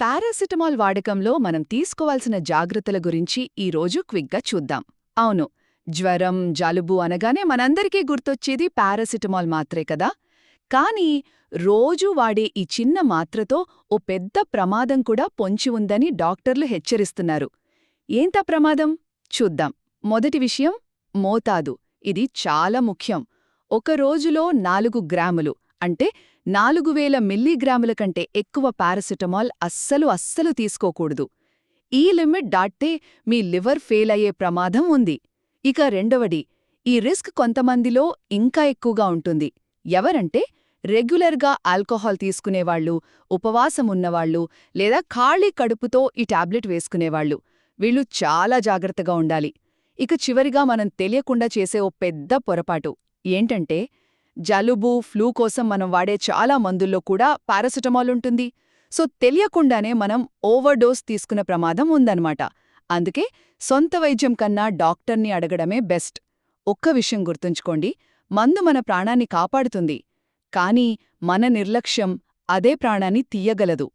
Paracetamol వాడకంలో మనం తీసుకోవాల్సిన జాగ్రత్తల గురించి ఈరోజు క్విక్గా చూద్దాం. అవును జ్వరం జలుబు అనగానే మనందరికీ గుర్తొచ్చేది పారాసిటమాల్ మాత్రే కదా. కానీ రోజూ వాడే ఈ చిన్న మాత్రతో ఓ పెద్ద ప్రమాదం కూడా పొంచి ఉందని డాక్టర్లు హెచ్చరిస్తున్నారు. ఏంత ప్రమాదం? చూద్దాం. మొదటి విషయం మోతాదు. ఇది చాలా ముఖ్యం. ఒక రోజులో నాలుగు గ్రాములు. అంటే నాలుగు వేల మిల్లీగ్రాముల కంటే ఎక్కువ పారాసిటమాల్ అస్సలు అస్సలు తీసుకోకూడదు. ఈ లిమిట్ దాటితే మీ లివర్ ఫెయిల్ అయ్యే ప్రమాదం ఉంది. ఇక రెండవది ఈ రిస్క్ కొంతమందిలో ఇంకా ఎక్కువగా ఉంటుంది. ఎవరంటే రెగ్యులర్గా ఆల్కహాల్ తీసుకునేవాళ్ళు ఉపవాసమున్నవాళ్ళు లేదా ఖాళీ కడుపుతో ఈ టాబ్లెట్ వేసుకునేవాళ్ళు వీళ్ళు చాలా జాగ్రత్తగా ఉండాలి. ఇక చివరిగా మనం తెలియకుండా చేసే ఓ పెద్ద పొరపాటు ఏంటంటే జలుబు ఫ్లూ కోసం మనం వాడే చాలా మందుల్లో కూడా పారాసిటమాల్ ఉంటుంది. సో తెలియకుండానే మనం ఓవర్డోస్ తీసుకునే ప్రమాదం ఉందన్నమాట. అందుకే సొంత వైద్యం కన్నా డాక్టర్ని అడగడమే బెస్ట్. ఒక్క విషయం గుర్తుంచుకోండి మందు మన ప్రాణాన్ని కాపాడుతుంది. కానీ మన నిర్లక్ష్యం అదే ప్రాణాన్ని తీయగలదు.